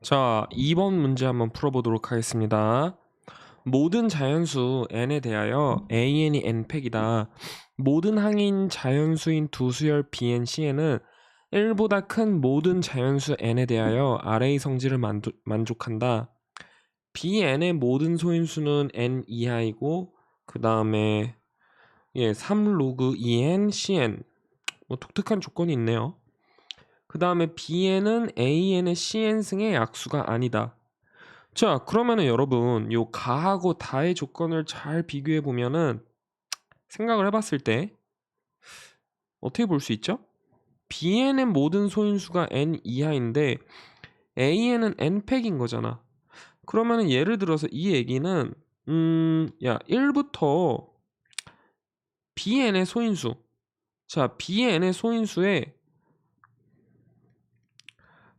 자, 2번 문제 한번 풀어보도록 하겠습니다. 모든 자연수 n에 대하여 an이 n팩이다. 모든 항인 자연수인 두 수열 bn, cn은 1보다 큰 모든 자연수 n에 대하여 아래의 성질을 만도, 만족한다. bn의 모든 소인수는 n 이하이고 그 다음에 예, 3로그 2n, cn 뭐 독특한 조건이 있네요. 그 다음에 bn은 an의 cn승의 약수가 아니다. 자, 그러면은 여러분, 요 가하고 다의 조건을 잘 비교해 보면은 생각을 해봤을 때 어떻게 볼 수 있죠? bn의 모든 소인수가 n 이하인데 an은 n팩인 거잖아. 그러면은 예를 들어서 이 얘기는 음, 야, 1부터 bn의 소인수. 자, bn의 소인수에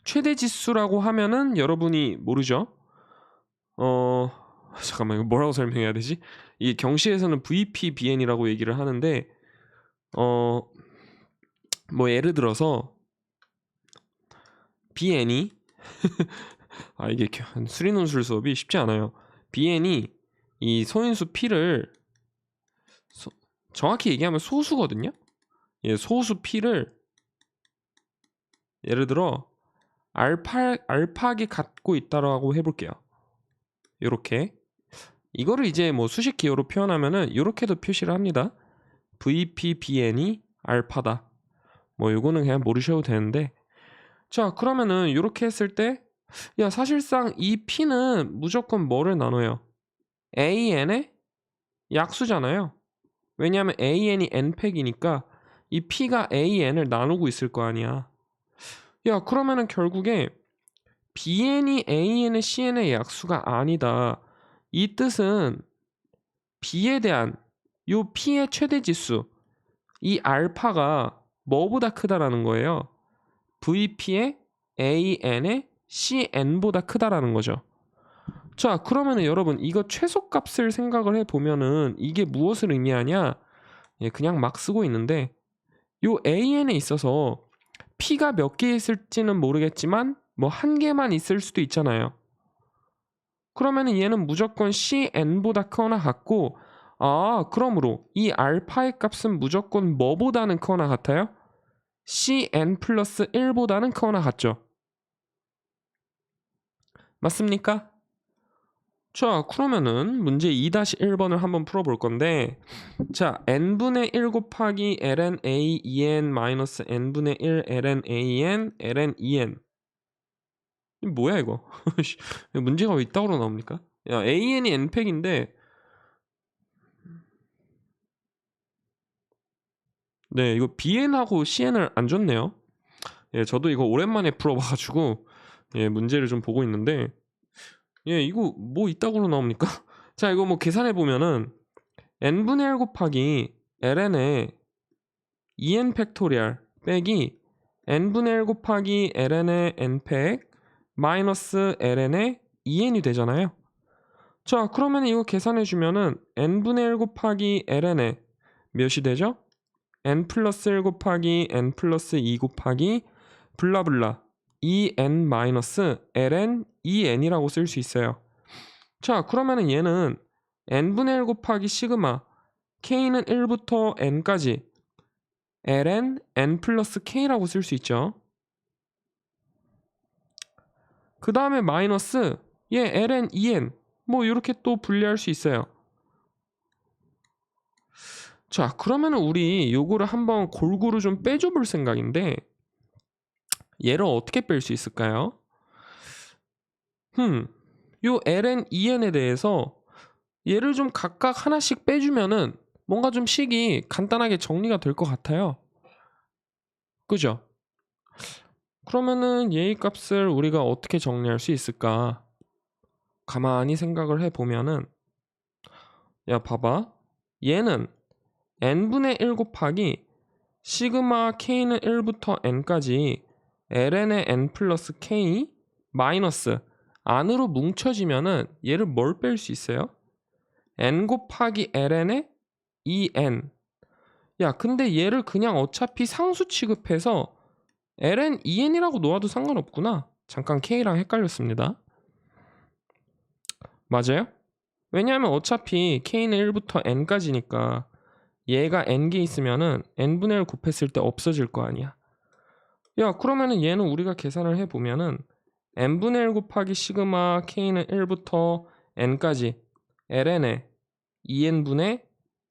최대 지수라고 하면은 여러분이 모르죠? 어, 잠깐만 이거 뭐라고 설명해야 되지? 이 경시에서는 VP BN이라고 얘기를 하는데 어, 뭐 예를 들어서 BN이 아 이게 겨- 수리논술 수업이 쉽지 않아요. BN이 이 소인수 P를 소- 정확히 얘기하면 소수거든요. 예, 소수 P를 예를 들어 알파 알파기 갖고 있다라고 해볼게요. 요렇게 이거를 이제 뭐 수식 기호로 표현하면은 요렇게도 표시를 합니다. VPBN이 알파다. 뭐 요거는 그냥 모르셔도 되는데 자 그러면은 요렇게 했을 때 야 사실상 이 P는 무조건 뭐를 나눠요? AN의 약수잖아요. 왜냐하면 AN이 n팩이니까 이 P가 AN을 나누고 있을 거 아니야. 야 그러면은 결국에 BN이 AN의 CN의 약수가 아니다. 이 뜻은 B에 대한 요 P의 최대 지수 이 알파가 뭐보다 크다라는 거예요. VP의 AN의 CN보다 크다라는 거죠. 자, 그러면은 여러분 이거 최소값을 생각을 해 보면은 이게 무엇을 의미하냐? 예, 그냥 막 쓰고 있는데 요 AN에 있어서 P가 몇 개 있을지는 모르겠지만 뭐 한 개만 있을 수도 있잖아요. 그러면은 얘는 무조건 CN보다 크거나 같고 아, 그러므로 이 알파의 값은 무조건 뭐보다는 크거나 같아요? CN 플러스 1보다는 크거나 같죠. 맞습니까? 자, 그러면은 문제 2-1번을 한번 풀어볼 건데 자, n분의 1 곱하기 ln a 2n 마이너스 n분의 1 ln a n ln 2n 이 뭐야 이거? 씨, 문제가 왜 이따구로 나옵니까? 야, an이 n팩인데 네, 이거 bn하고 cn을 안 줬네요. 예, 저도 이거 오랜만에 풀어봐가지고 예, 문제를 좀 보고 있는데 예, 이거 뭐 이따구로 나옵니까? 자, 이거 뭐 계산해 보면은 n분의 1 곱하기 ln의 2n 팩토리얼 빼기 n분의 1 곱하기 ln의 n팩 마이너스 ln의 2n이 되잖아요. 자, 그러면 이거 계산해 주면은 n분의 1 곱하기 ln의 몇이 되죠? n 플러스 1 곱하기 n 플러스 2 곱하기 블라블라 2n 마이너스 ln 2n이라고 쓸 수 있어요. 자, 그러면은 얘는 n분의 1 곱하기 시그마 k는 1부터 n까지 ln n 플러스 k라고 쓸 수 있죠. 그 다음에 마이너스 얘 ln 2n 뭐 이렇게 또 분리할 수 있어요. 자, 그러면은 우리 요거를 한번 골고루 좀 빼줘 볼 생각인데 얘를 어떻게 뺄 수 있을까요? 흠, 요 ln 2n에 대해서 얘를 좀 각각 하나씩 빼주면은 뭔가 좀 식이 간단하게 정리가 될 것 같아요. 그죠? 그러면은 얘의 값을 우리가 어떻게 정리할 수 있을까? 가만히 생각을 해보면은 야 봐봐 얘는 n분의 1 곱하기 시그마 k는 1부터 n까지 ln의 n 플러스 k 마이너스 안으로 뭉쳐지면은 얘를 뭘 뺄 수 있어요? n 곱하기 ln의 2n 야 근데 얘를 그냥 어차피 상수 취급해서 ln 2n이라고 놓아도 상관없구나 잠깐 K랑 헷갈렸습니다. 맞아요? 왜냐하면 어차피 K는 1부터 N까지니까 얘가 N개 있으면은 N분의 1 곱했을 때 없어질 거 아니야. 야, 그러면은 얘는 우리가 계산을 해보면은 N분의 1 곱하기 시그마 K는 1부터 N까지 ln에 2N분의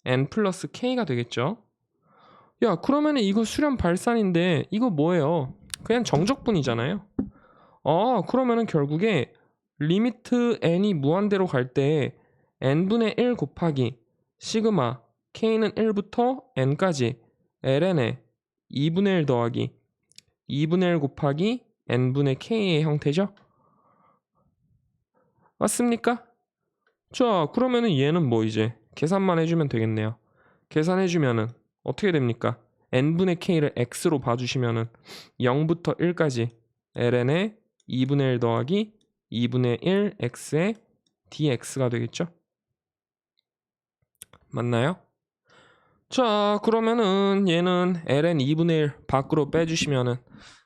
N 플러스 K가 되겠죠? 야, 그러면은 이거 수렴 발산인데 이거 뭐예요? 그냥 정적분이잖아요. 아, 그러면은 결국에 리미트 n이 무한대로 갈 때 n분의 1 곱하기 시그마 k는 1부터 n까지 ln에 2분의 1 더하기 2분의 1 곱하기 n분의 k의 형태죠? 맞습니까? 자, 그러면은 얘는 뭐 이제 계산만 해주면 되겠네요. 계산해주면은 어떻게 됩니까? n분의 k를 x로 봐주시면은 0부터 1까지 ln에 2분의 1 더하기 2분의 1 x의 dx가 되겠죠? 맞나요? 자, 그러면은 얘는 ln 2분의 1 밖으로 빼주시면은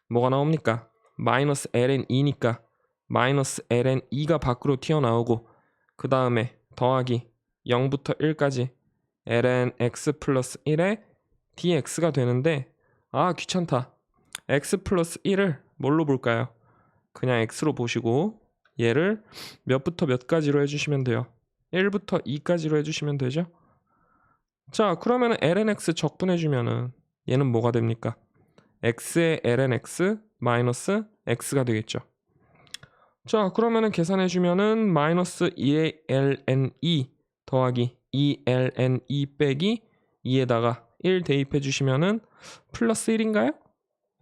뭐가 나옵니까? 마이너스 ln 2니까 마이너스 ln 2가 밖으로 튀어나오고 그 다음에 더하기 0부터 1까지 ln x 플러스 1의 dx가 되는데 아 귀찮다 x 플러스 1을 뭘로 볼까요? 그냥 x로 보시고 얘를 몇부터 몇까지로 해주시면 돼요 1부터 2까지로 해주시면 되죠 자 그러면은 lnx 적분해주면은 얘는 뭐가 됩니까? x의 lnx 마이너스 x가 되겠죠 자 그러면은 계산해주면은 마이너스 2의 ln2 더하기 2ln2 빼기 2에다가 1 대입해 주시면은 플러스 1인가요?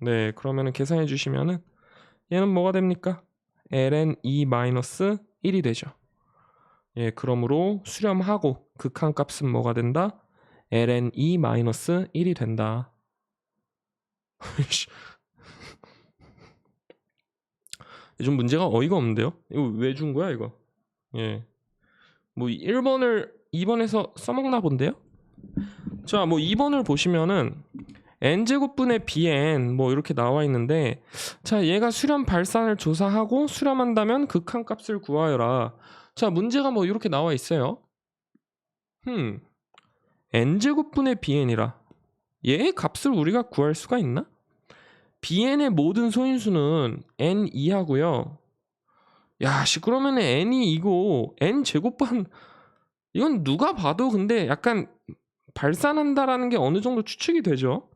네, 그러면은 계산해 주시면은 얘는 뭐가 됩니까? ln2 마이너스 1이 되죠. 예, 그러므로 수렴하고 극한값은 뭐가 된다? Ln2 마이너스 1이 된다. 좀 문제가 어이가 없는데요? 이거 왜 준 거야, 이거? 예. 뭐 1번을 2번에서 써먹나 본데요? 자, 뭐 2번을 보시면은 n제곱분의 bn 뭐 이렇게 나와 있는데 자, 얘가 수렴 발산을 조사하고 수렴한다면 극한값을 구하여라. 자, 문제가 뭐 이렇게 나와 있어요. 흠. N제곱분의 bn이라. 얘의 값을 우리가 구할 수가 있나? bn의 모든 소인수는 n 이하고요. 야, 씨 그러면 n이 이거 n 제곱반 이건 누가 봐도 근데 약간 발산한다라는 게 어느 정도 추측이 되죠.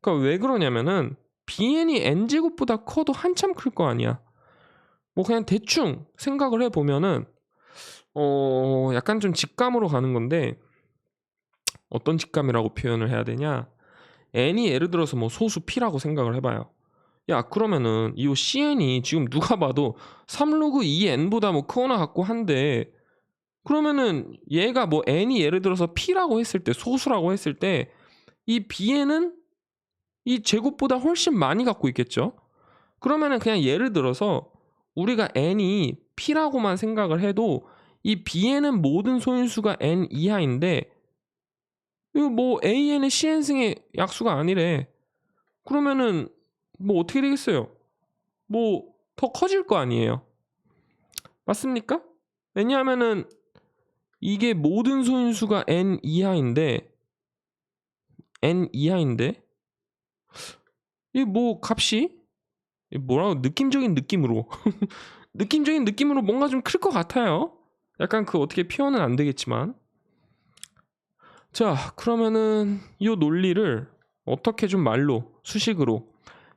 그러니까 왜 그러냐면은 bn이 n 제곱보다 커도 한참 클 거 아니야. 뭐 그냥 대충 생각을 해 보면은 어 약간 좀 직감으로 가는 건데 어떤 직감이라고 표현을 해야 되냐? n이 예를 들어서 뭐 소수 p라고 생각을 해봐요. 야 그러면은 이 cn이 지금 누가 봐도 3로그 2n보다 뭐 크거나 같고 한데 그러면은 얘가 뭐 n이 예를 들어서 p라고 했을 때 소수라고 했을 때 이 bn은 이 제곱보다 훨씬 많이 갖고 있겠죠. 그러면은 그냥 예를 들어서 우리가 n이 p라고만 생각을 해도 이 bn은 모든 소인수가 n 이하인데 이거 뭐 an의 cn승의 약수가 아니래. 그러면은 뭐 어떻게 되겠어요? 뭐 더 커질 거 아니에요. 맞습니까? 왜냐하면은 이게 모든 소인수가 n 이하인데 n 이하인데 이 뭐 값이 이 뭐라고 느낌적인 느낌으로 느낌적인 느낌으로 뭔가 좀 클 것 같아요. 약간 그 어떻게 표현은 안 되겠지만 자 그러면은 이 논리를 어떻게 좀 말로 수식으로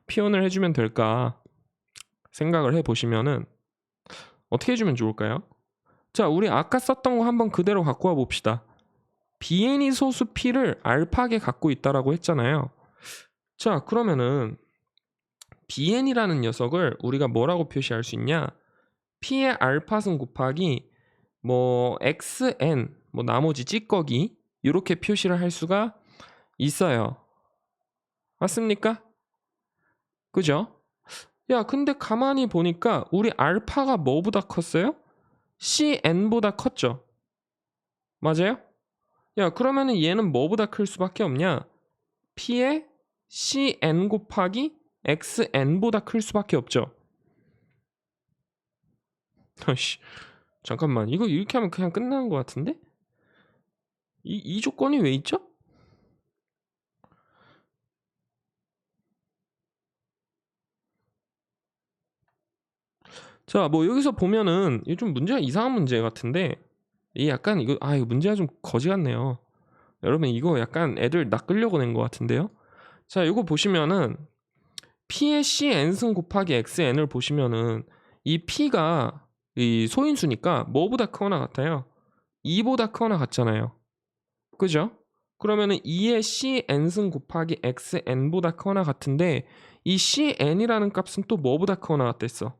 표현을 해주면 될까 생각을 해보시면은 어떻게 해주면 좋을까요? 자, 우리 아까 썼던 거 한번 그대로 갖고 와 봅시다. bn이 소수 p를 알파하게 갖고 있다라고 했잖아요. 자, 그러면은 bn이라는 녀석을 우리가 뭐라고 표시할 수 있냐? p의 알파승 곱하기 뭐 xn 뭐 나머지 찌꺼기 이렇게 표시를 할 수가 있어요. 맞습니까? 그죠? 야, 근데 가만히 보니까 우리 알파가 뭐보다 컸어요? cn보다 컸죠. 맞아요? 야, 그러면은 얘는 뭐보다 클 수밖에 없냐? p의 cn 곱하기 xn보다 클 수밖에 없죠. 잠깐만 이거 이렇게 하면 그냥 끝나는 것 같은데 이, 이 조건이 왜 있죠? 자, 뭐 여기서 보면은 이게 좀 문제가 이상한 문제 같은데 이 약간 이거 아 이거 문제가 좀 거지 같네요. 여러분 이거 약간 애들 낚으려고 낸 것 같은데요. 자, 이거 보시면은 P의 C n승 곱하기 xn을 보시면은 이 P가 이 소인수니까 뭐보다 크거나 같아요? 2보다 크거나 같잖아요. 그죠? 그러면은 2의 cn승 곱하기 xn보다 크거나 같은데 이 cn이라는 값은 또 뭐보다 크거나 같댔어?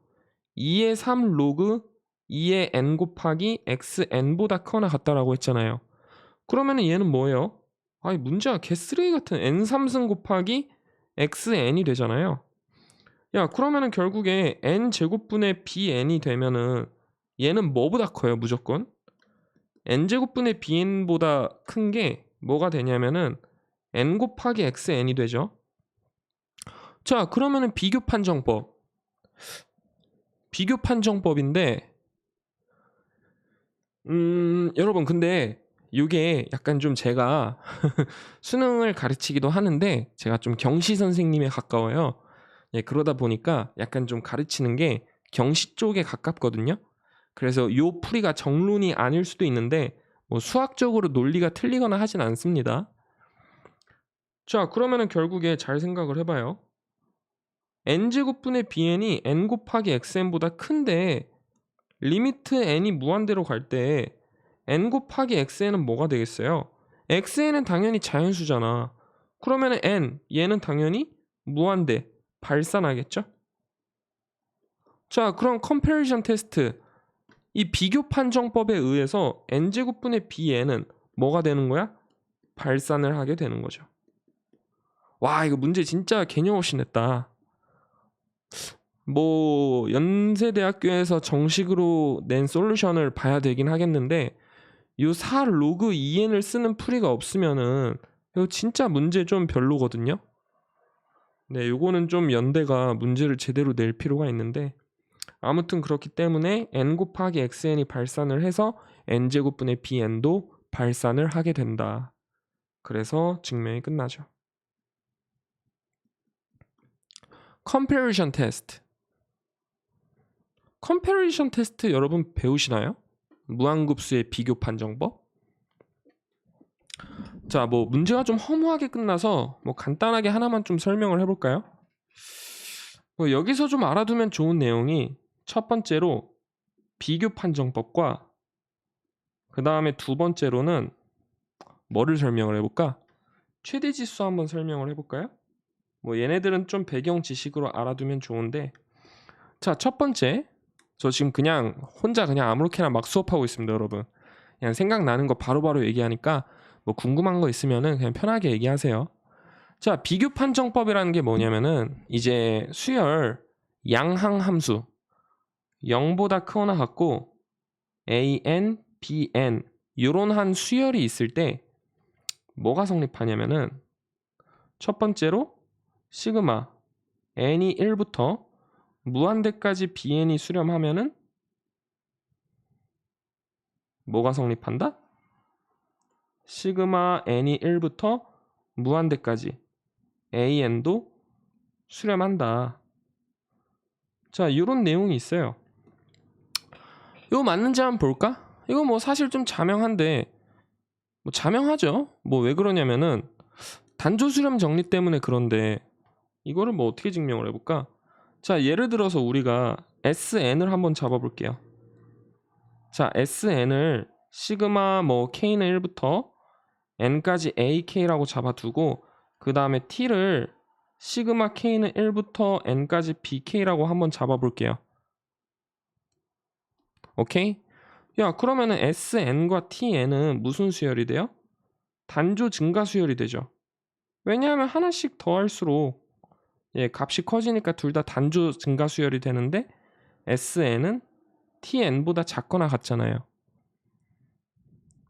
2의 3 로그 2의 n 곱하기 xn보다 크거나 같다라고 했잖아요. 그러면은 얘는 뭐예요? 아이 문제가 개쓰레기 같은 n3승 곱하기 xn이 되잖아요. 야 그러면은 결국에 n 제곱분의 bn이 되면은 얘는 뭐보다 커요 무조건? N 제곱분의 bn보다 큰 게 뭐가 되냐면은 n 곱하기 xn이 되죠. 자 그러면은 비교 판정법 비교 판정법인데 음 여러분 근데 이게 약간 좀 제가 수능을 가르치기도 하는데 제가 좀 경시 선생님에 가까워요. 예, 그러다 보니까 약간 좀 가르치는 게 경시 쪽에 가깝거든요. 그래서 요 풀이가 정론이 아닐 수도 있는데 뭐 수학적으로 논리가 틀리거나 하진 않습니다. 자, 그러면은 결국에 잘 생각을 해봐요. n제곱분의 bn이 n 곱하기 xn보다 큰데 리미트 n이 무한대로 갈 때 n 곱하기 xn은 뭐가 되겠어요? xn은 당연히 자연수잖아. 그러면은 n 얘는 당연히 무한대 발산하겠죠? 자, 그럼 컴패리션 테스트 이 비교 판정법에 의해서 n제곱분의 bn은 뭐가 되는 거야? 발산을 하게 되는 거죠. 와, 이거 문제 진짜 개념 없이 냈다. 뭐 연세대학교에서 정식으로 낸 솔루션을 봐야 되긴 하겠는데 요4 로그 2n을 쓰는 풀이가 없으면은 이거 진짜 문제 좀 별로거든요. 네, 요거는 좀 연대가 문제를 제대로 낼 필요가 있는데 아무튼 그렇기 때문에 n 곱하기 xn이 발산을 해서 n 제곱분의 bn도 발산을 하게 된다. 그래서 증명이 끝나죠. 컴패리션 테스트. 컴패리션 테스트 여러분 배우시나요? 무한급수의 비교 판정법? 자, 뭐 문제가 좀 허무하게 끝나서 뭐 간단하게 하나만 좀 설명을 해볼까요? 뭐 여기서 좀 알아두면 좋은 내용이 첫 번째로 비교 판정법과 그 다음에 두 번째로는 뭐를 설명을 해볼까? 최대 지수 한번 설명을 해볼까요? 뭐 얘네들은 좀 배경 지식으로 알아두면 좋은데 자 첫 번째 저 지금 그냥 혼자 그냥 아무렇게나 막 수업하고 있습니다 여러분 그냥 생각나는 거 바로바로 얘기하니까 뭐 궁금한 거 있으면은 그냥 편하게 얘기하세요 자 비교 판정법이라는 게 뭐냐면은 이제 수열 양항 함수 0보다 크거나 같고 an, bn 요런 한 수열이 있을 때 뭐가 성립하냐면은 첫 번째로 시그마 n이 1부터 무한대까지 bn이 수렴하면은 뭐가 성립한다? 시그마 n이 1부터 무한대까지 an도 수렴한다. 자, 이런 내용이 있어요. 이거 맞는지 한번 볼까? 이거 뭐 사실 좀 자명한데 뭐 자명하죠. 뭐 왜 그러냐면은 단조 수렴 정리 때문에 그런데 이거를 뭐 어떻게 증명을 해볼까? 자, 예를 들어서 우리가 SN을 한번 잡아볼게요. 자, SN을 시그마 뭐 K는 1부터 N까지 AK라고 잡아두고 그 다음에 T를 시그마 K는 1부터 N까지 BK라고 한번 잡아볼게요. 오케이? 야, 그러면은 SN과 TN은 무슨 수열이 돼요? 단조 증가 수열이 되죠. 왜냐하면 하나씩 더할수록 예, 값이 커지니까 둘 다 단조 증가 수열이 되는데 SN은 TN보다 작거나 같잖아요.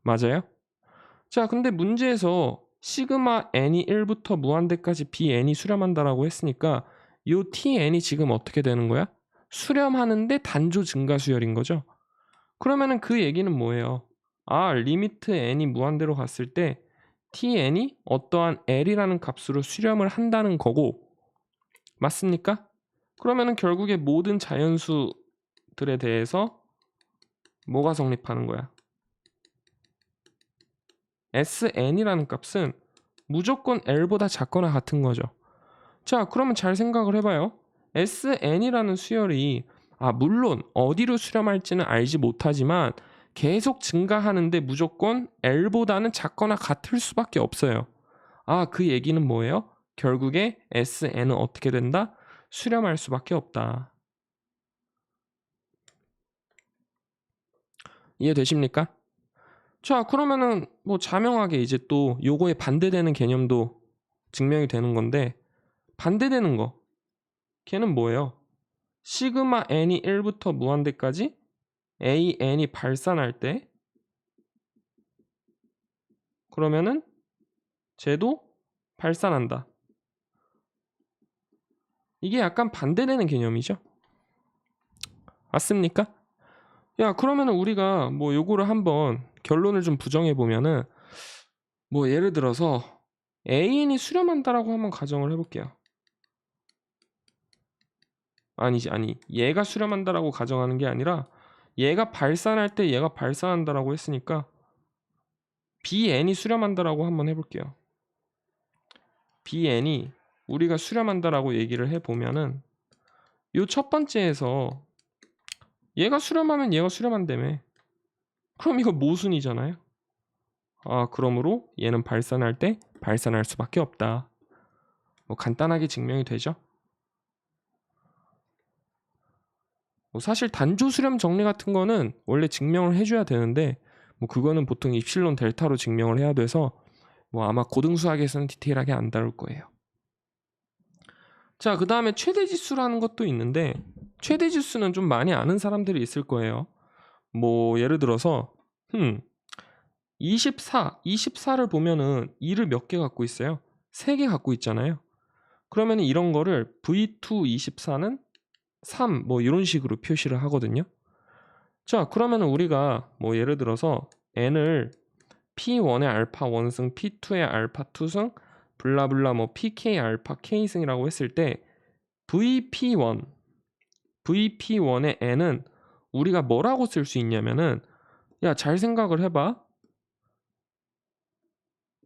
맞아요? 자, 근데 문제에서 시그마 n이 1부터 무한대까지 bn이 수렴한다라고 했으니까 이 tn이 지금 어떻게 되는 거야? 수렴하는데 단조 증가 수열인 거죠. 그러면은 그 얘기는 뭐예요? 아, 리미트 n이 무한대로 갔을 때 tn이 어떠한 l이라는 값으로 수렴을 한다는 거고 맞습니까? 그러면은 결국에 모든 자연수들에 대해서 뭐가 성립하는 거야? sn이라는 값은 무조건 l보다 작거나 같은 거죠. 자, 그러면 잘 생각을 해봐요. sn이라는 수열이 아 물론 어디로 수렴할지는 알지 못하지만 계속 증가하는데 무조건 l보다는 작거나 같을 수밖에 없어요. 아 그 얘기는 뭐예요? 결국에 sn은 어떻게 된다? 수렴할 수밖에 없다. 이해되십니까? 자 그러면은 뭐 자명하게 이제 또 요거에 반대되는 개념도 증명이 되는 건데 반대되는 거 걔는 뭐예요? 시그마 n이 1부터 무한대까지 a n이 발산할 때 그러면은 쟤도 발산한다. 이게 약간 반대되는 개념이죠. 맞습니까? 야 그러면은 우리가 뭐 요거를 한번 결론을 좀 부정해 보면은 뭐 예를 들어서 AN이 수렴한다라고 한번 가정을 해볼게요. 아니지 아니 얘가 수렴한다라고 가정하는 게 아니라 얘가 발산할 때 얘가 발산한다라고 했으니까 BN이 수렴한다라고 한번 해볼게요. BN이 우리가 수렴한다라고 얘기를 해보면은 요 첫 번째에서 얘가 수렴하면 얘가 수렴한다며 그럼 이거 모순이잖아요. 아 그러므로 얘는 발산할 때 발산할 수밖에 없다. 뭐 간단하게 증명이 되죠. 뭐 사실 단조 수렴 정리 같은 거는 원래 증명을 해줘야 되는데 뭐 그거는 보통 입실론 델타로 증명을 해야 돼서 뭐 아마 고등 수학에서는 디테일하게 안 다룰 거예요. 자, 그 다음에 최대 지수라는 것도 있는데 최대 지수는 좀 많이 아는 사람들이 있을 거예요. 뭐 예를 들어서 음 24, 24를 보면은 2를 몇 개 갖고 있어요? 3개 갖고 있잖아요. 그러면 이런 거를 V2 24는 3, 뭐 이런 식으로 표시를 하거든요. 자, 그러면 우리가 뭐 예를 들어서 n을 p1의 알파 1승, p2의 알파 2승, 블라블라 뭐 pk 알파 k승이라고 했을 때 vp1, vp1의 n은 우리가 뭐라고 쓸 수 있냐면은 야, 잘 생각을 해 봐.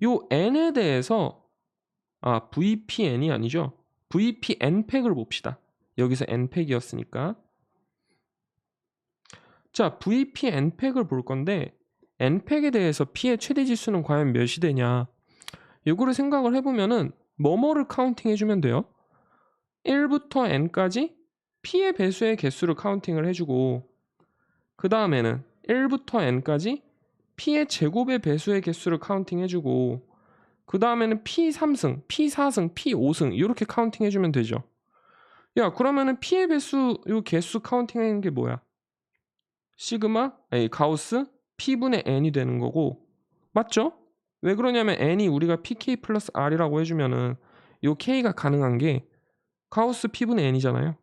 요 n에 대해서 아, vpn이 아니죠. vpn팩을 봅시다. 여기서 n팩이었으니까. 자, VP n팩을 볼 건데 n팩에 대해서 p의 최대 지수는 과연 몇이 되냐? 요거를 생각을 해보면은 뭐뭐를 카운팅 해주면 돼요. 1부터 n까지 p의 배수의 개수를 카운팅을 해주고 그 다음에는 1부터 n까지 p의 제곱의 배수의 개수를 카운팅 해주고 그 다음에는 p 3승, p 4승, p 5승 이렇게 카운팅 해주면 되죠. 야 그러면은 p의 배수 요 개수 카운팅하는 게 뭐야? 시그마 아니 가우스 p분의 n이 되는 거고 맞죠? 왜 그러냐면 n이 우리가 pk 플러스 r이라고 해주면은 요 k가 가능한 게 가우스 p분의 n이잖아요.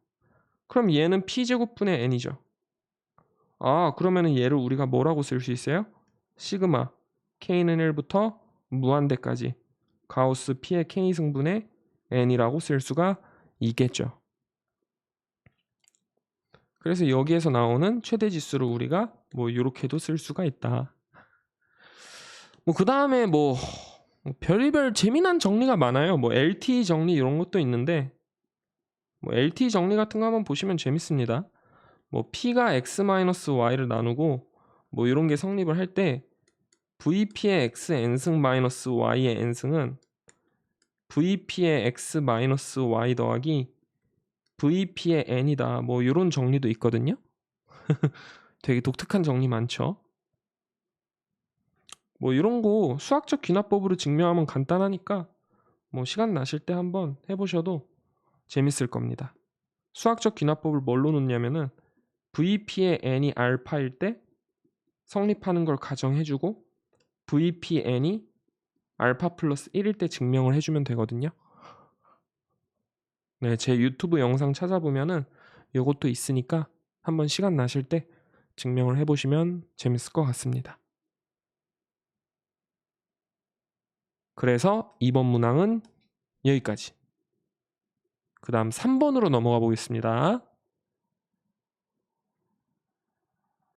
그럼 얘는 p 제곱분의 n이죠. 아 그러면은 얘를 우리가 뭐라고 쓸 수 있어요? 시그마 k는 1부터 무한대까지 가우스 p의 k 승분의 n이라고 쓸 수가 있겠죠. 그래서 여기에서 나오는 최대 지수를 우리가 뭐 이렇게도 쓸 수가 있다. 뭐 그 다음에 뭐 별의별 재미난 정리가 많아요. 뭐 LT 정리 이런 것도 있는데 뭐 LT 정리 같은 거 한번 보시면 재밌습니다. 뭐 P가 X-Y를 나누고 뭐 이런 게 성립을 할 때 VP의 X n승 마이너스 Y의 n승은 VP의 X 마이너스 Y 더하기 VP의 n이다. 뭐 이런 정리도 있거든요. 되게 독특한 정리 많죠. 뭐 이런 거 수학적 귀납법으로 증명하면 간단하니까 뭐 시간 나실 때 한번 해보셔도 재밌을 겁니다. 수학적 귀납법을 뭘로 놓냐면은 VP의 n이 알파일 때 성립하는 걸 가정해주고 VP n이 알파 플러스 1일 때 증명을 해주면 되거든요. 네, 제 유튜브 영상 찾아보면은 요것도 있으니까 한번 시간 나실 때 증명을 해보시면 재밌을 것 같습니다. 그래서 2번 문항은 여기까지. 그 다음 3번으로 넘어가 보겠습니다.